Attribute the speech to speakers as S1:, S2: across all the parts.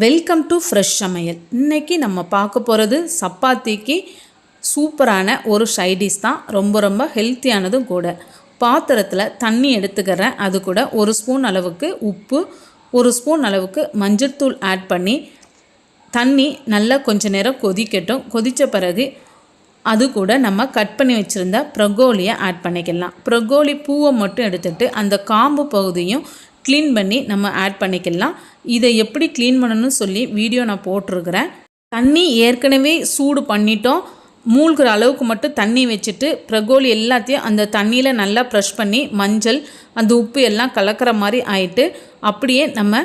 S1: Welcome to fresh சமையல். இன்றைக்கி நம்ம பார்க்க போகிறது சப்பாத்திக்கு சூப்பரான ஒரு சைடிஷ் தான். ரொம்ப ரொம்ப ஹெல்த்தியானதும் கூட. பாத்திரத்தில் தண்ணி எடுத்துக்கிறேன். அது கூட ஒரு ஸ்பூன் அளவுக்கு உப்பு ஒரு ஸ்பூன் அளவுக்கு மஞ்சள்தூள் ஆட் பண்ணி தண்ணி நல்லா கொஞ்ச நேரம் கொதிக்கட்டும். கொதித்த பிறகு அது கூட நம்ம கட் பண்ணி வச்சுருந்த ப்ரகோலியை ஆட் பண்ணிக்கலாம். ப்ரகோலி பூவை மட்டும் எடுத்துகிட்டு அந்த காம்பு பகுதியும் க்ளீன் பண்ணி நம்ம ஆட் பண்ணிக்கலாம். இதை எப்படி க்ளீன் பண்ணணும்னு சொல்லி வீடியோ நான் போட்டிருக்கிறேன். தண்ணி ஏற்கனவே சூடு பண்ணிட்டோம். மூழ்கிற அளவுக்கு மட்டும் தண்ணி வச்சுட்டு ப்ரகோலி எல்லாத்தையும் அந்த தண்ணியில் நல்லா ப்ரெஷ் பண்ணி மஞ்சள் அந்த உப்பு எல்லாம் கலக்கிற மாதிரி ஆயிட்டு அப்படியே நம்ம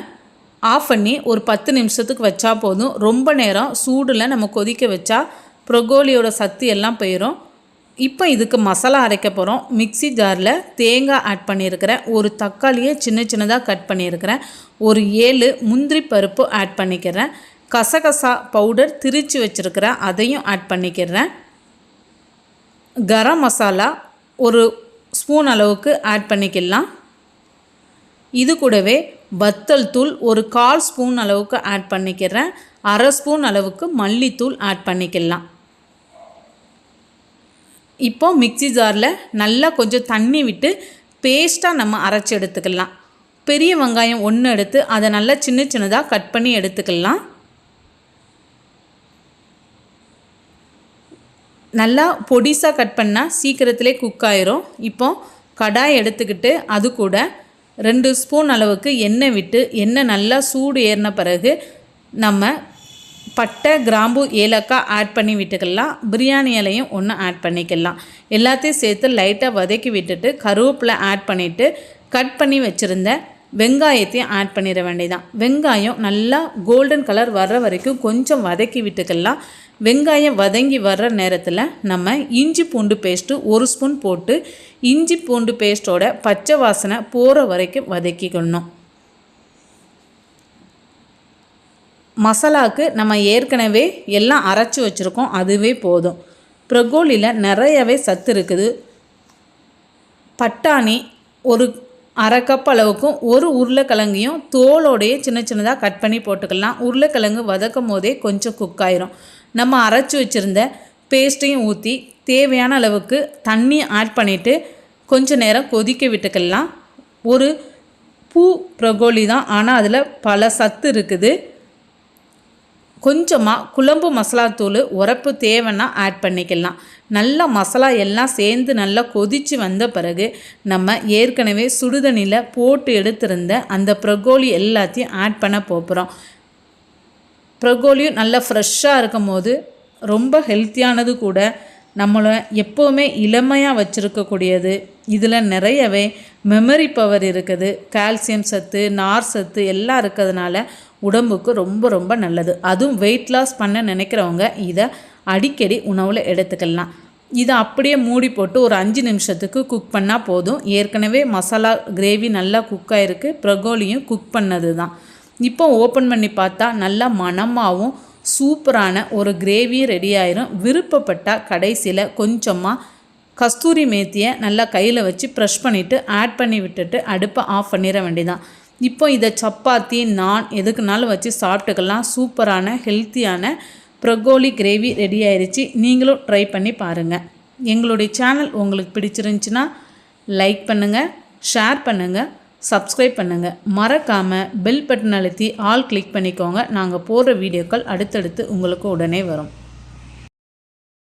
S1: ஆஃப் பண்ணி ஒரு பத்து நிமிஷத்துக்கு வச்சா போதும். ரொம்ப நேரம் சூடில் நம்ம கொதிக்க வச்சா ப்ரொகோலியோட சத்து எல்லாம் போயிடும் இப்போ இதுக்கு மசாலா அரைக்க போகிறோம் மிக்ஸி ஜாரில் தேங்காய் ஆட் பண்ணியிருக்கிறேன். ஒரு தக்காளியை சின்ன சின்னதாக கட் பண்ணியிருக்கிறேன். ஒரு ஏழு முந்திரி பருப்பு ஆட் பண்ணிக்கிறேன். கசகசா பவுடர் திரித்து வச்சுருக்கிறேன். அதையும் ஆட் பண்ணிக்கிறேன். கரம் மசாலா ஒரு ஸ்பூன் அளவுக்கு ஆட் பண்ணிக்கலாம். இது கூடவே வத்தல் தூள் ஒரு கால் ஸ்பூன் அளவுக்கு ஆட் பண்ணிக்கிறேன். அரை ஸ்பூன் அளவுக்கு மல்லித்தூள் ஆட் பண்ணிக்கலாம். இப்போ மிக்ஸி ஜாரில் நல்லா கொஞ்சம் தண்ணி விட்டு பேஸ்ட்டாக நம்ம அரைச்சி எடுத்துக்கலாம். பெரிய வெங்காயம் ஒன்று எடுத்து அதை நல்லா சின்ன சின்னதாக கட் பண்ணி எடுத்துக்கலாம். நல்லா பொடிசாக கட் பண்ணால் சீக்கிரத்திலே குக் ஆயிரும். இப்போ கடாய் எடுத்துக்கிட்டு அது கூட ரெண்டு ஸ்பூன் அளவுக்கு எண்ணெய் விட்டு எண்ணெய் நல்லா சூடு ஏறின பிறகு நம்ம பட்டை கிராம்பு ஏலக்காய் ஆட் பண்ணி விட்டுக்கலாம். பிரியாணி இலையும் ஒன்று ஆட் பண்ணிக்கலாம். எல்லாத்தையும் சேர்த்து லைட்டாக வதக்கி விட்டுட்டு கருவேப்பிலை ஆட் பண்ணிவிட்டு கட் பண்ணி வச்சுருந்த வெங்காயத்தையும் ஆட் பண்ணிட வேண்டியதான் வெங்காயம் நல்லா கோல்டன் கலர் வர்ற வரைக்கும் கொஞ்சம் வதக்கி விட்டுக்கலாம். வெங்காயம் வதங்கி வர்ற நேரத்தில் நம்ம இஞ்சி பூண்டு பேஸ்ட்டு ஒரு ஸ்பூன் போட்டு இஞ்சி பூண்டு பேஸ்ட்டோட பச்சை வாசனை போகிற வரைக்கும் வதக்கிக்கணும். மசாலாவுக்கு நம்ம ஏற்கனவே எல்லாம் அரைச்சி வச்சுருக்கோம் அதுவே போதும். ப்ரகோலியில் நிறையவே சத்து இருக்குது. பட்டாணி ஒரு அரை கப் அளவுக்கும் ஒரு உருளைக்கிழங்கையும் தோலோடையே சின்ன சின்னதாக கட் பண்ணி போட்டுக்கலாம். உருளைக்கிழங்கு வதக்கும் போதே கொஞ்சம் குக் ஆயிரும். நம்ம அரைச்சி வச்சுருந்த பேஸ்ட்டையும் ஊற்றி தேவையான அளவுக்கு தண்ணி ஆட் பண்ணிவிட்டு கொஞ்சம் நேரம் கொதிக்க விட்டுக்கலாம். ஒரு பூ ப்ரகோலி தான் ஆனால் அதில் பல சத்து இருக்குது. கொஞ்சமாக குழம்பு மசாலா தூள் உரப்பு தேவைன்னா ஆட் பண்ணிக்கலாம். நல்லா மசாலா எல்லாம் சேர்ந்து நல்லா கொதித்து வந்த பிறகு நம்ம ஏற்கனவே சுடுதண்ணியில் போட்டு எடுத்திருந்த அந்த ப்ரகோலி எல்லாத்தையும் ஆட் பண்ண போகிறோம் ப்ரகோலியும் நல்லா ஃப்ரெஷ்ஷாக இருக்கும் போது ரொம்ப ஹெல்த்தியானது கூட நம்மளை எப்போவுமே இளமையாக வச்சுருக்கக்கூடியது. இதில் நிறையவே மெமரி பவர் இருக்குது. கால்சியம் சத்து நார் சத்து எல்லாம் இருக்கிறதுனால உடம்புக்கு ரொம்ப ரொம்ப நல்லது. அதுவும் வெயிட் லாஸ் பண்ண நினைக்கிறவங்க இதை அடிக்கடி உணவில் எடுத்துக்கலாம். இதை அப்படியே மூடி போட்டு ஒரு அஞ்சு நிமிஷத்துக்கு குக் பண்ணால் போதும். ஏற்கனவே மசாலா கிரேவி நல்லா குக் ஆகிருக்கு ப்ரகோலியும் குக் பண்ணது தான் இப்போ ஓப்பன் பண்ணி பார்த்தா நல்லா மணமாகவும் சூப்பரான ஒரு கிரேவியும் ரெடி ஆயிரும். விருப்பப்பட்டால் கடைசியில் கொஞ்சமாக கஸ்தூரி மேத்தியை நல்லா கையில் வச்சு ப்ரெஷ் பண்ணிவிட்டு ஆட் பண்ணி விட்டுட்டு அடுப்பை ஆஃப் பண்ணிட வேண்டியதான் இப்போ இதை சப்பாத்தி நான் எதுக்குனாலும் வச்சு சாப்பிட்டுக்கலாம். சூப்பரான ஹெல்த்தியான ப்ரொகோலி கிரேவி ரெடி ஆயிடுச்சு நீங்களும் ட்ரை பண்ணி பாருங்கள் எங்களுடைய சேனல் உங்களுக்கு பிடிச்சிருந்துச்சின்னா லைக் பண்ணுங்கள் ஷேர் பண்ணுங்கள் சப்ஸ்கிரைப் பண்ணுங்கள் மறக்காமல் பெல் பட்டன் அழுத்தி ஆல் கிளிக் பண்ணிக்கோங்க. நாங்கள் போடுற வீடியோக்கள் அடுத்தடுத்து உங்களுக்கு உடனே வரும்.